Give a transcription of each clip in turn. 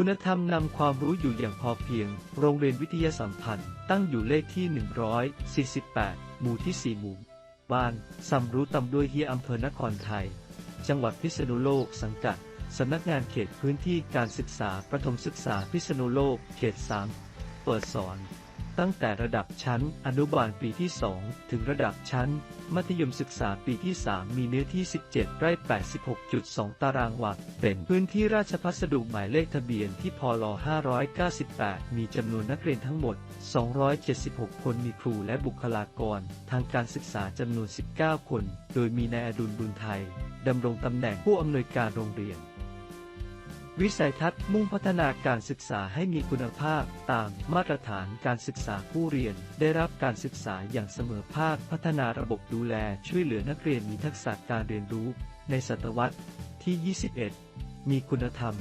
คุณธรรมนำความรู้อยู่อย่างพอเพียง โรงเรียนวิทยาสัมพันธ์ ตั้งอยู่เลขที่ 148 หมู่ที่ 4 หมู่ บ้านสำรู้ตำด้วยเฮียอำเภอนครไทย จังหวัดพิษณุโลก สังกัด สำนักงานเขตพื้นที่การศึกษา ประถมศึกษาพิษณุโลก เขต 3 เปิดสอน ตั้งแต่ระดับชั้นอนุบาลปีที่ 2 ถึงระดับชั้น มัธยมศึกษาปีที่ 3 มีเนื้อที่ 17 ไร่ 86.2 ตารางวาเป็นพื้นที่ราชพัสดุหมายเลขทะเบียนที่พล598 มีจำนวนนักเรียนทั้งหมด 276 คนมีครูและบุคลากร ทางการศึกษาจำนวน 19 คน โดยมีนายอดุลบุญไทยดำรงตำแหน่งผู้อำนวยการโรงเรียน วิสัยทัศน์มุ่งพัฒนาการศึกษาให้มีคุณภาพตามมาตรฐานการศึกษาผู้เรียน ได้รับการศึกษาอย่างเสมอภาคพัฒนาระบบดูแลช่วยเหลือนักเรียนมีทักษะการเรียนรู้ ในศตวรรษที่ 21 มีคุณธรรม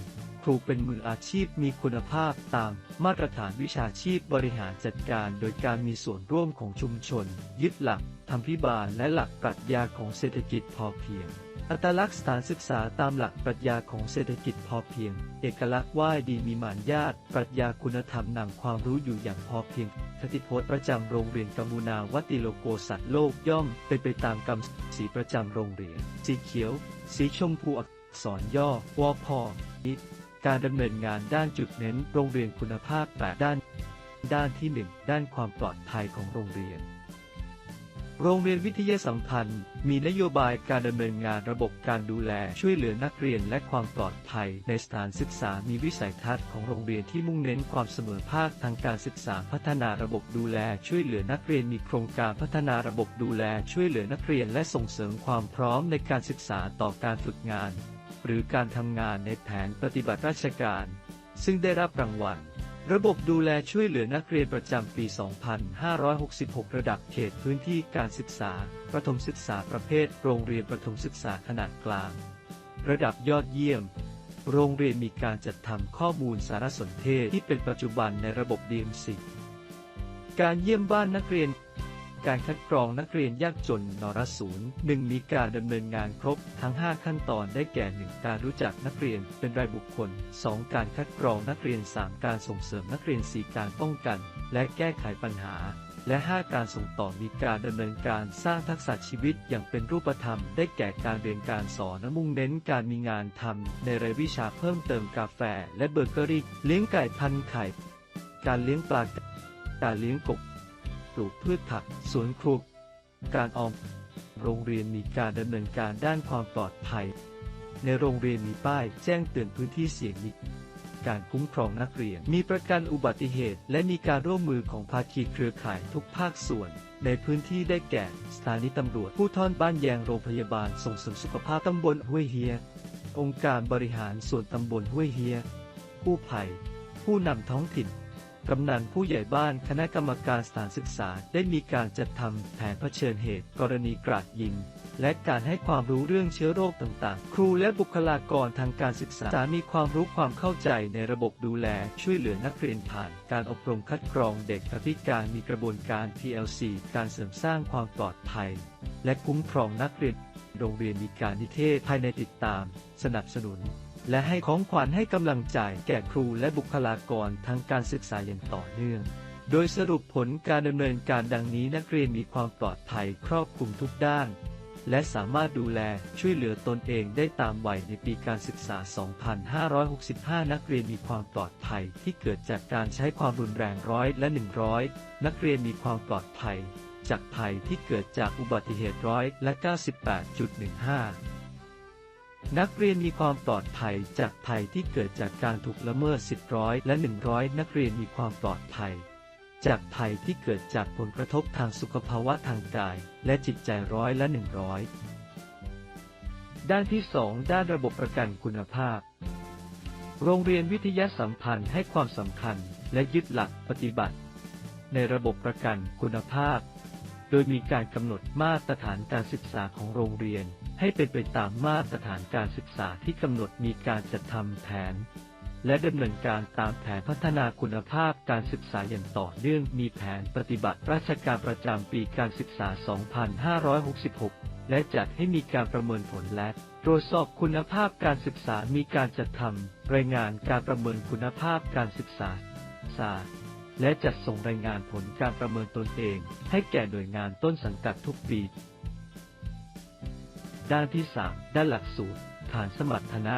ครูเป็นมืออาชีพมีคุณภาพตามมาตรฐานวิชาชีพบริหารจัดการโดยการมีส่วนร่วมของชุมชน ยึดหลักธรรมพิบาลและหลักปรัชญาของเศรษฐกิจพอเพียง อัตลักษณ์สถานศึกษาตามหลักปรัชญาของเศรษฐกิจพอเพียง เอกลักษณ์ว่าดีมีมารยาทปรัชญาคุณธรรมนำความรู้อยู่อย่างพอเพียงคติพจน์ประจำโรงเรียนกมุนาวัติโลโกสัตว์โลกย่อม เป็นไปตามกรรมสีประจำโรงเรียน สีเขียว สีชมพูอักษรย่อวอพอนิการดำเนินงานด้านจุดเน้นโรงเรียนคุณภาพแปดด้าน ด้านที่หนึ่งด้านความปลอดภัยของโรงเรียน โรงเรียนวิทยาสัมพันธ์ มีนโยบายการดำเนินงานระบบการดูแลช่วยเหลือนักเรียนและความปลอดภัย ในสถานศึกษามีวิสัยทัศน์ของโรงเรียนที่มุ่งเน้นความเสมอภาคทางการศึกษาพัฒนาระบบดูแลช่วยเหลือนักเรียนมีโครงการพัฒนาระบบดูแลช่วยเหลือนักเรียนและส่งเสริมความพร้อมในการศึกษาต่อการฝึกงาน หรือการทำงานในแผนปฏิบัติราชการ ซึ่งได้รับรางวัล ระบบดูแลช่วยเหลือนักเรียนประจำปี 2566 ระดับเขตพื้นที่การศึกษา ประถมศึกษาประเภท โรงเรียนประถมศึกษาขนาดกลาง ระดับยอดเยี่ยม โรงเรียนมีการจัดทำข้อมูลสารสนเทศที่เป็นปัจจุบันในระบบ DMC การเยี่ยมบ้านนักเรียน การคัดกรองนักเรียนยากจนนรศูนย์หนึ่งมีการดำเนินงานครบทั้ง 5 ขั้นตอนได้แก่ 1. การรู้จักนักเรียนเป็นรายบุคคล 2. การคัดกรองนักเรียน 3. การส่งเสริมนักเรียน 4. การป้องกัน และแก้ไขปัญหา และ 5 การส่งต่อมีการดำเนินการสร้างทักษะชีวิตอย่างเป็นรูปธรรม ได้แก่การเรียนการสอนและมุ่งเน้นการมีงานทำในรายวิชาเพิ่มเติมกาแฟและเบเกอรี่เลี้ยงไก่พันไข่ การเลี้ยงปลาการเลี้ยงกบ ลูกพืชผัก สวนครัว การออม โรงเรียนมีการดำเนินการด้านความปลอดภัย ในโรงเรียนมีป้ายแจ้งเตือนพื้นที่เสี่ยงมีการคุ้มครองนักเรียน มีประกันอุบัติเหตุ และมีการร่วมมือของภาคีเครือข่ายทุกภาคส่วน ในพื้นที่ได้แก่ สถานีตำรวจผู้ท่อนบ้านแยงโรงพยาบาลส่งเสริมสุขภาพตำบลห้วยเฮีย องค์การบริหารส่วนตำบลห้วยเฮีย ผู้ภัย ผู้นำท้องถิ่น กำนันผู้ใหญ่บ้านคณะกรรมการสถานศึกษาได้มีการจัดทำแผนเผชิญเหตุกรณีกราดยิง และการให้ความรู้เรื่องเชื้อโรคต่างๆ ครูและบุคลากรทางการศึกษามีความรู้ความเข้าใจในระบบดูแลช่วยเหลือนักเรียนผ่าน การอบรมคัดกรองเด็กอธิการมีกระบวนการ PLC การเสริมสร้างความปลอดภัย และคุ้มครองนักเรียน โรงเรียนมีการนิเทศภายในติดตาม สนับสนุน และให้ของขวัญให้กำลังใจแก่ครูและบุคลากรทางการศึกษาอย่างต่อเนื่อง โดยสรุปผลการดำเนินการดังนี้นักเรียนมีความปลอดภัยครอบคลุมทุกด้าน และสามารถดูแลช่วยเหลือตนเองได้ตามวัยในปีการศึกษา 2565 นักเรียนมีความปลอดภัยที่เกิดจากการใช้ความรุนแรงร้อยและ 100 นักเรียนมีความปลอดภัยจากภัยที่เกิดจากอุบัติเหตุร้อยและ 98.15 นักเรียนมีความปลอดภัยจากภัยที่เกิดจากการถูกละเมิดสิทธิร้อยและ 100 นักเรียนมีความปลอดภัย จากภัยที่เกิดจากผลกระทบทางสุขภาวะทางกาย และจิตใจร้อยและ 100 ด้านที่ 2 ด้านระบบประกันคุณภาพ โรงเรียนวิทยาสัมพันธ์ให้ความสำคัญและยึดหลักปฏิบัติ ในระบบประกันคุณภาพ โดยมีการกำหนดมาตรฐานการศึกษาของโรงเรียน ให้เป็นไปตามมาตรฐานการศึกษาที่กำหนดมีการจัดทำแผน และดำเนินการตามแผนพัฒนาคุณภาพการศึกษาอย่างต่อเนื่องมีแผนปฏิบัติราชการประจำปีการศึกษา 2566 และจัดให้มีการประเมินผลและตรวจสอบคุณภาพการศึกษามีการจัดทำรายงานการประเมินคุณภาพการศึกษาศาสตร์และจัดส่งรายงานผลการประเมินตนเอง ให้แก่หน่วยงานต้นสังกัดทุกปี ด้านที่ 3 ด้านหลักสูตร ฐานสมรรถนะ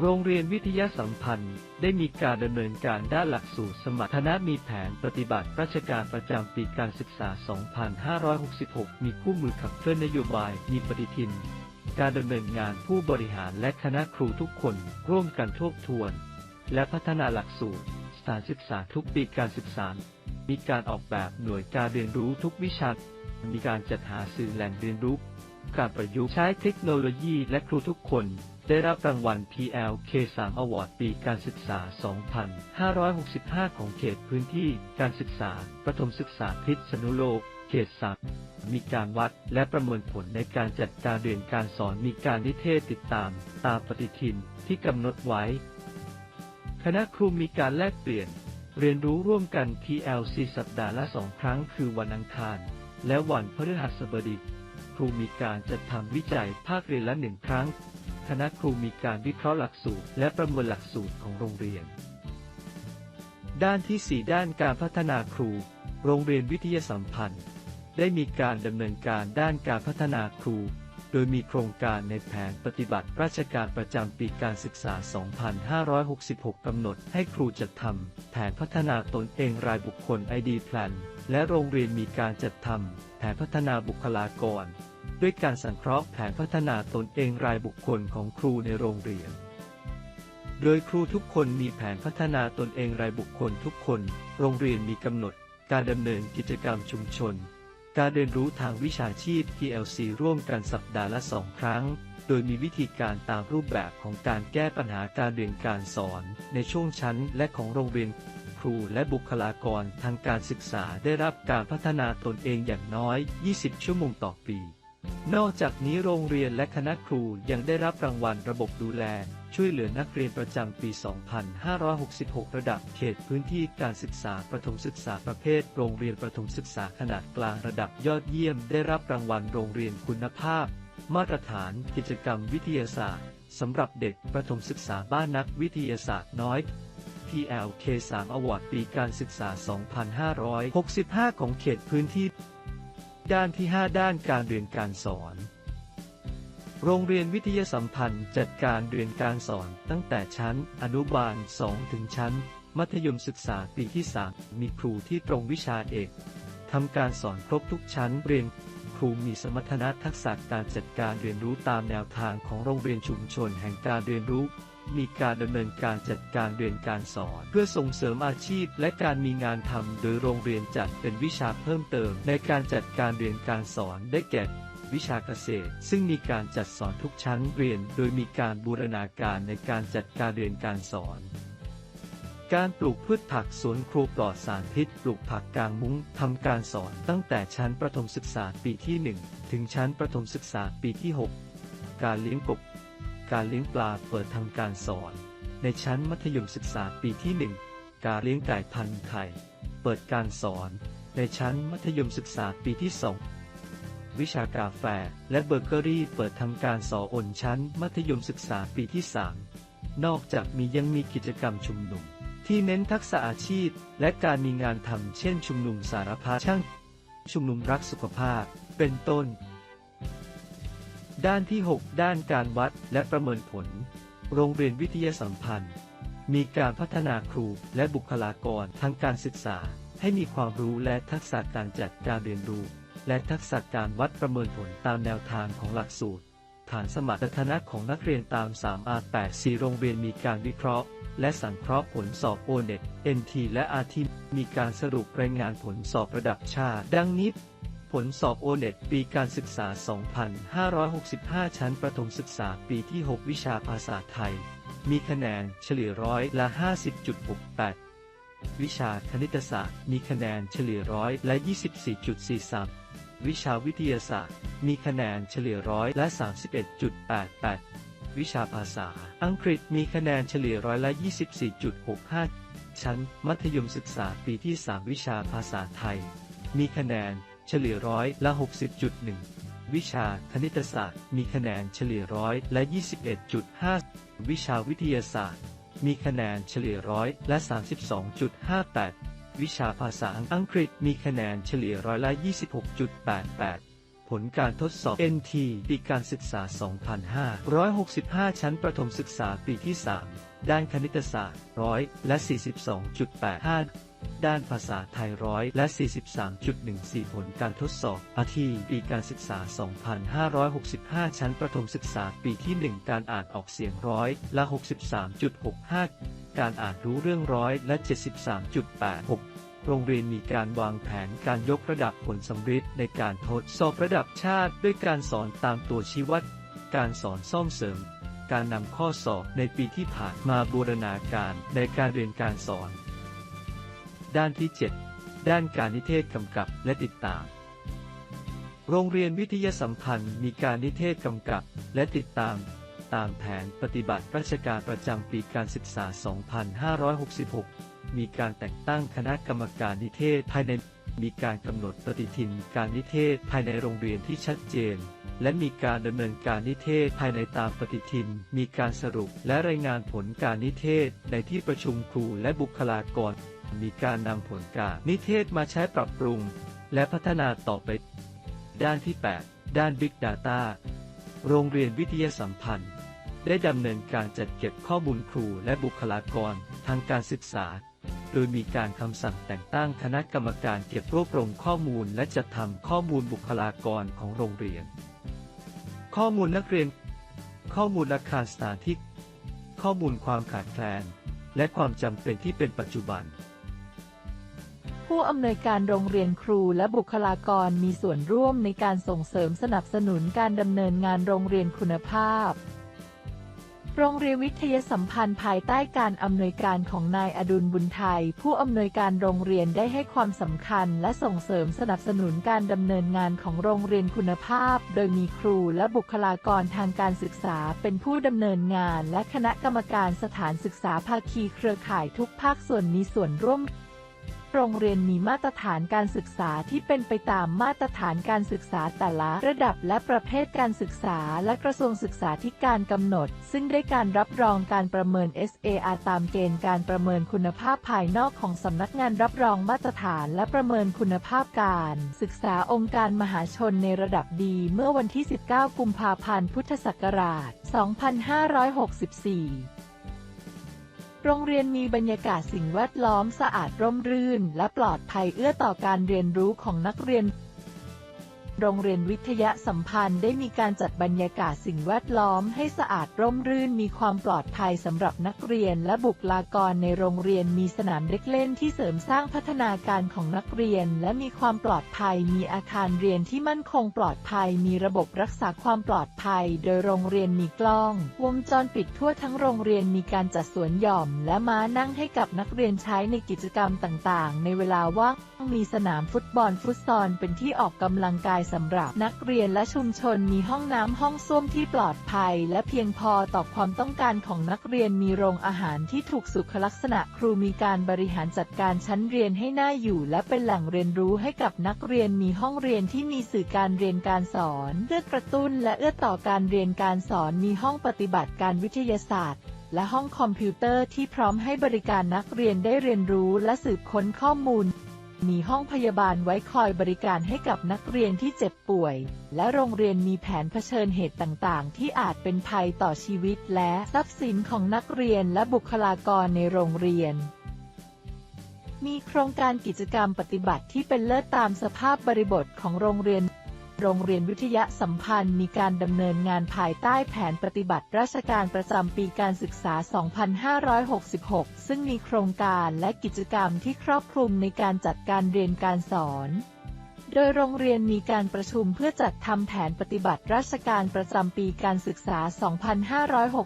โรงเรียนวิทยาสัมพันธ์ได้มีการดำเนินการด้านหลักสูตรสมรรถนะมีแผนปฏิบัติราชการประจำปีการศึกษา 2566 มีคู่มือขับเคลื่อนนโยบาย มีปฏิทิน การดำเนินงานผู้บริหารและคณะครูทุกคนร่วมกันทบทวน และพัฒนาหลักสูตร สถานศึกษาทุกปีการศึกษา มีการออกแบบหน่วยการเรียนรู้ทุกวิชา มีการจัดหาสื่อแหล่งเรียนรู้ การประยุกต์ใช้เทคโนโลยีและครูทุกคน ได้รับรางวัล PLK3 Award ปีการศึกษา 2565 ของเขตพื้นที่การศึกษา ประถมศึกษาพิษณุโลก เขตสักมีการวัดและประเมินผลในการจัดการเรียนการสอนมีการนิเทศติดตาม ตามปฏิทินที่กำหนดไว้ คณะครูมีการแลกเปลี่ยน เรียนรู้ร่วมกัน PLC สัปดาห์ละสองครั้งคือวันอังคาร และวันพฤหัสบดี ครูมีการจัดทำวิจัยภาคเรียนละหนึ่งครั้ง คณะครูมีการวิเคราะห์หลักสูตร และประเมินหลักสูตรของโรงเรียน ด้านที่ 4 ด้านการพัฒนาครู โรงเรียนวิทยาสัมพันธ์ ได้มีการดำเนินการด้านการพัฒนาครู โดยมีโครงการในแผนปฏิบัติราชการประจำปีการศึกษา 2566 กำหนดให้ครูจัดทำแผนพัฒนาตนเองรายบุคคล ID Plan และโรงเรียนมีการจัดทำแผนพัฒนาบุคลากร ด้วยการสังเคราะห์แผนพัฒนาตนเองรายบุคคลของครูในโรงเรียน โดยครูทุกคนมีแผนพัฒนาตนเองรายบุคคลทุกคน โรงเรียนมีกำหนด การดำเนินกิจกรรมชุมชน การเรียนรู้ทางวิชาชีพ PLC ร่วมกันสัปดาห์ละสองครั้ง โดยมีวิธีการตามรูปแบบของการแก้ปัญหาการเรียนการสอน ในช่วงชั้นและของโรงเรียนครูและบุคลากรทางการศึกษาได้รับการพัฒนาตนเองอย่างน้อย 20 ชั่วโมงต่อปี นอกจากนี้โรงเรียนและคณะครูยังได้รับรางวัลระบบดูแล ช่วยเหลือนักเรียนประจำปี 2566 ระดับเขตพื้นที่การศึกษาประถมศึกษาประเภท โรงเรียนประถมศึกษาขนาดกลางระดับยอดเยี่ยม ได้รับรางวัลโรงเรียนคุณภาพ มาตรฐานกิจกรรมวิทยาศาสตร์สำหรับเด็กประถมศึกษาบ้านนักวิทยาศาสตร์น้อย PLK3 Award ปีการศึกษา 2565 ของเขตพื้นที่ ด้านที่ 5 ด้านการเรียนการสอน โรงเรียนวิทยาสัมพันธ์จัดการเรียนการสอนตั้งแต่ชั้นอนุบาล 2 ถึงชั้น มัธยมศึกษาปีที่ 3 มีครูที่ตรงวิชาเอกทำการสอนครบทุกชั้นเรียนครูมีสมรรถนะทักษะการจัดการเรียนรู้ตามแนวทางของโรงเรียนชุมชนแห่งการเรียนรู้ มีการดำเนินการจัดการเรียนการสอน เพื่อส่งเสริมอาชีพ และการมีงานทำโดยโรงเรียนจัดเป็นวิชาเพิ่มเติม ในการจัดการเรียนการสอนได้แก่วิชาเกษตร ซึ่งมีการจัดสอนทุกชั้นเรียน โดยมีการบูรณาการในการจัดการเรียนการสอน การปลูกพืชผักสวนครัวปลอดสารพิษ ปลูกผักกลางมุ้งทำการสอนตั้งแต่ชั้นประถมศึกษาปีที่ 1 ถึงชั้นประถมศึกษาปีที่ 6 การเลี้ยงกบ การเลี้ยงปลาเปิดทำการสอน ในชั้นมัธยมศึกษาปีที่ 1 การเลี้ยงไก่พันธุ์ไข่เปิดการสอน ในชั้นมัธยมศึกษาปีที่ 2 วิชากาแฟและเบเกอรี่เปิดทำการสอนชั้นมัธยมศึกษาปีที่ 3 นอกจากมียังมีกิจกรรมชุมนุม ที่เน้นทักษะอาชีพ และการมีงานทำเช่น ชุมนุมสารพัดช่าง ชุมนุมรักสุขภาพ เป็นต้น ด้านที่ 6 ด้านการวัดและประเมินผล โรงเรียนวิทยาสัมพันธ์ มีการพัฒนาครูและบุคลากรทางการศึกษา ให้มีความรู้และทักษะการจัดการเรียนรู้ และทักษะการวัดประเมินผลตามแนวทางของหลักสูตร ฐานสมรรถนะของนักเรียนตาม 3R8 4 โรงเรียนมีการวิเคราะห์ และสังเคราะห์ผลสอบ O-NET NT และ RT มีการสรุปรายงานผลสอบระดับชาติ ดังนี้ ลสอบ O-NET ปีการศึกษา 2565 ชั้นประถมศึกษาปีที่ 6 วิชาภาษาไทย มีคะแนนเฉลี่ยร้อยละ 50.68 วิชาคณิตศาสตร์ มีคะแนนเฉลี่ยร้อยละ 24.43 วิชาวิทยาศาสตร์ มีคะแนนเฉลี่ยร้อยละ 31.88 วิชาภาษา อังกฤษมีคะแนนเฉลี่ยร้อยละ 24.65 ชั้น มัธยมศึกษาปีที่ 3 วิชาภาษาไทย มีคะแนน เฉลี่ยร้อยละ 60.1 วิชาคณิตศาสตร์ มีคะแนนเฉลี่ยร้อยและ 21.5 วิชาวิทยาศาสตร์ มีคะแนนเฉลี่ยร้อยและ 32.58 วิชาภาษาอังกฤษ มีคะแนนเฉลี่ยร้อยละ 26.88 ผลการทดสอบ NT ปีการศึกษา 2565 ชั้นประถมศึกษาปีที่ 3 ด้านคณิตศาสตร์ร้อยและ 42.85 ด้านภาษาไทยร้อยและ 43.14 ผลการทดสอบอาทีปีการศึกษา 2565 ชั้นประถมศึกษาปีที่ 1 การอ่านออกเสียงร้อยและ 63.65 การอ่านรู้เรื่องร้อยและ 73.86โรงเรียนมีการวางแผนการยกระดับผลสำฤทธิ์ในการทดสอบระดับชาติ ด้วยการสอนตามตัวชี้วัด การสอนซ่อมเสริม การนำข้อสอบในปีที่ผ่านมาบูรณาการในการเรียนการสอน ด้านที่ 7 ด้านการนิเทศกำกับและติดตาม โรงเรียนวิทยาสัมพันธ์มีการนิเทศกำกับและติดตาม ตามแผนปฏิบัติราชการประจำปีการศึกษา 2566 มีการแต่งตั้งคณะกรรมการนิเทศภายใน มีการกำหนดปฏิทินการนิเทศภายในโรงเรียนที่ชัดเจน และมีการดำเนินการนิเทศภายในตามปฏิทิน มีการสรุปและรายงานผลการนิเทศในที่ประชุมครูและบุคลากร มีการนำผลการนิเทศมาใช้ปรับปรุง และพัฒนาต่อไป ด้านที่ 8 ด้าน Big Data โรงเรียนวิทยาสัมพันธ์ ได้ดำเนินการจัดเก็บข้อมูลครูและบุคลากรทางการศึกษา โดยมีการคำสั่งแต่งตั้งคณะกรรมการเก็บรวบรวมข้อมูลและจัดทำข้อมูลบุคลากรของโรงเรียน ข้อมูลนักเรียน ข้อมูลอาคารสถานที่ ข้อมูลความขาดแคลน และความจำเป็นที่เป็นปัจจุบัน ผู้อำนวยการโรงเรียนครูและบุคลากรมีส่วนร่วมในการส่งเสริมสนับสนุนการดำเนินงานโรงเรียนคุณภาพ โรงเรียนวิทยาสัมพันธ์ภายใต้การอำนวยการของนายอดุลบุญไทย ผู้อำนวยการโรงเรียนได้ให้ความสำคัญ และส่งเสริมสนับสนุนการดำเนินงานของโรงเรียนคุณภาพ โดยมีครูและบุคลากรทางการศึกษาเป็นผู้ดำเนินงาน และคณะกรรมการสถานศึกษาภาคีเครือข่ายทุกภาคส่วนมีส่วนร่วม โรงเรียนมีมาตรฐานการศึกษาที่เป็นไปตามมาตรฐานการศึกษาแต่ละระดับและประเภทการศึกษาและกระทรวงศึกษาธิการกำหนด ซึ่งได้การรับรองการประเมิน SAR ตามเกณฑ์การประเมินคุณภาพภายนอกของสำนักงานรับรองมาตรฐานและประเมินคุณภาพการ ศึกษาองค์การมหาชนในระดับดีเมื่อวันที่ 19 กุมภาพันธ์ พุทธศักราช 2564 โรงเรียนมีบรรยากาศสิ่งแวดล้อมสะอาดร่มรื่น และปลอดภัยเอื้อต่อการเรียนรู้ของนักเรียน โรงเรียนวิทยาสัมพันธ์ได้มีการจัดบรรยากาศสิ่งแวดล้อมให้สะอาดร่มรื่นมีความปลอดภัยสำหรับนักเรียนและบุคลากรในโรงเรียนมีสนามเด็กเล่นที่เสริมสร้างพัฒนาการของนักเรียน และมีความปลอดภัย มีอาคารเรียนที่มั่นคงปลอดภัย มีระบบรักษาความปลอดภัย โดยโรงเรียนมีกล้อง วงจรปิดทั่วทั้งโรงเรียนมีการจัดสวนหย่อม และม้านั่งให้กับนักเรียนใช้ในกิจกรรมต่างๆ ในเวลาว่าง มีสนามฟุตบอลฟุตซอลเป็นที่ออกกำลังกายสำหรับนักเรียนและชุมชนมีห้องน้ำห้องส้วมที่ปลอดภัย และเพียงพอต่อความต้องการของนักเรียนมีโรงอาหารที่ถูกสุขลักษณะครูมีการบริหารจัดการชั้นเรียนให้น่าอยู่ และเป็นแหล่งเรียนรู้ให้กับนักเรียนมีห้องเรียนที่มีสื่อการเรียนการสอนเพื่อกระตุ้นและเอื้อต่อการเรียนการสอนมีห้องปฏิบัติการวิทยาศาสตร์และห้องคอมพิวเตอร์ที่พร้อมให้บริการนักเรียนได้เรียนรู้และสืบค้นข้อมูล มีห้องพยาบาลไว้คอยบริการให้กับนักเรียนที่เจ็บป่วย และโรงเรียนมีแผนเผชิญเหตุต่างๆ ที่อาจเป็นภัยต่อชีวิตและทรัพย์สินของนักเรียนและบุคลากรในโรงเรียน มีโครงการกิจกรรมปฏิบัติที่เป็นเลิศตามสภาพบริบทของโรงเรียน โรงเรียนวิทยาสัมพันธ์มีการดำเนินงานภายใต้แผนปฏิบัติราชการประจำปีการศึกษา 2566 ซึ่งมีโครงการและกิจกรรมที่ครอบคลุมในการจัดการเรียนการสอน ดยโรงเรียนมีการประชุมเพื่อจัดทำแผนปฏิบัติราชการประจำปีการศึกษา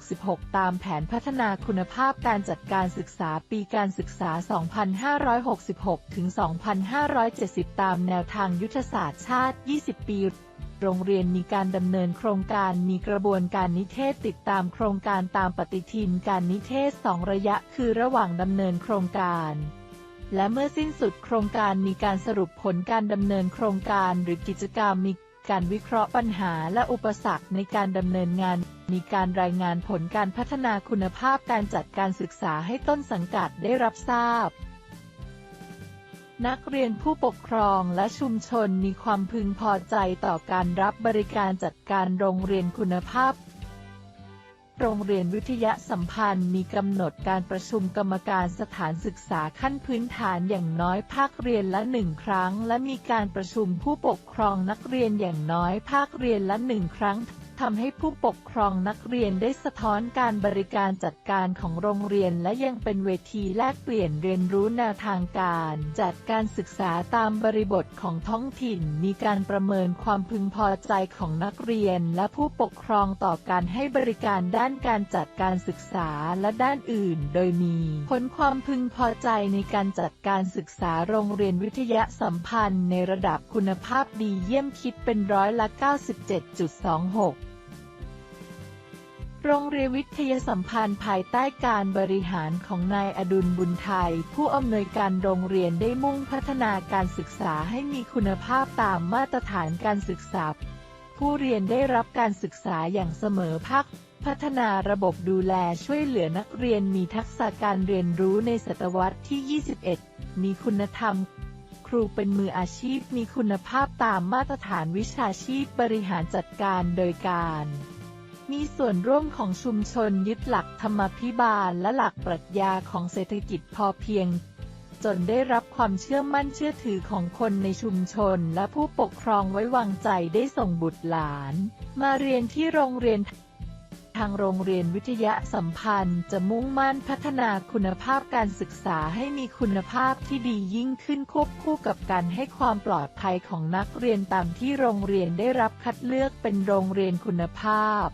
2566 ตามแผนพัฒนาคุณภาพการจัดการศึกษาปีการศึกษา 2566 ถึง 2570 ตามแนวทางยุทธศาสตร์ชาติ 20 ปี โรงเรียนมีการดำเนินโครงการมีกระบวนการนิเทศติดตามโครงการตามปฏิทินการนิเทศ 2 ระยะคือระหว่างดำเนินโครงการ และเมื่อสิ้นสุดโครงการมีการสรุปผลการดำเนินโครงการหรือกิจกรรมมีการวิเคราะห์ปัญหาและอุปสรรคในการดำเนินงาน มีการรายงานผลการพัฒนาคุณภาพการจัดการศึกษาให้ต้นสังกัดได้รับทราบ นักเรียนผู้ปกครองและชุมชนมีความพึงพอใจต่อการรับบริการจัดการโรงเรียนคุณภาพ โรงเรียนวิทยาสัมพันธ์มีกำหนดการประชุมกรรมการสถานศึกษาขั้นพื้นฐานอย่างน้อยภาคเรียนละหนึ่งครั้ง และมีการประชุมผู้ปกครองนักเรียนอย่างน้อยภาคเรียนละหนึ่งครั้ง ทำให้ผู้ปกครองนักเรียนได้สะท้อนการบริการจัดการของโรงเรียน และยังเป็นเวทีแลกเปลี่ยนเรียนรู้แนวทางการ จัดการศึกษาตามบริบทของท้องถิ่น มีการประเมินความพึงพอใจของนักเรียน และผู้ปกครองต่อการให้บริการด้านการจัดการศึกษาและด้านอื่น โดยมีผลความพึงพอใจในการจัดการศึกษาโรงเรียนวิทยาสัมพันธ์ ในระดับคุณภาพดีเยี่ยมคิดเป็นร้อยละ 97.26 โรงเรียนวิทยาสัมพันธ์ภายใต้การบริหารของนายอดุลบุญไทย ผู้อำนวยการโรงเรียนได้มุ่งพัฒนาการศึกษาให้มีคุณภาพตามมาตรฐานการศึกษา ผู้เรียนได้รับการศึกษาอย่างเสมอภาคพัฒนาระบบดูแลช่วยเหลือนักเรียนมีทักษะการเรียนรู้ในศตวรรษที่ 21 มีคุณธรรม ครูเป็นมืออาชีพมีคุณภาพตามมาตรฐานวิชาชีพบริหารจัดการโดยการ มีส่วนร่วมของชุมชนยึดหลักธรรมพิบาลและหลักปรัชญาของเศรษฐกิจพอเพียง จนได้รับความเชื่อมั่นเชื่อถือของคนในชุมชนและผู้ปกครองไว้วางใจได้ส่งบุตรหลาน มาเรียนที่โรงเรียนทางโรงเรียนวิทยาสัมพันธ์จะมุ่งมั่นพัฒนาคุณภาพการศึกษาให้มีคุณภาพที่ดียิ่งขึ้นควบคู่กับการให้ความปลอดภัยของนักเรียนตามที่โรงเรียนได้รับคัดเลือกเป็นโรงเรียนคุณภาพ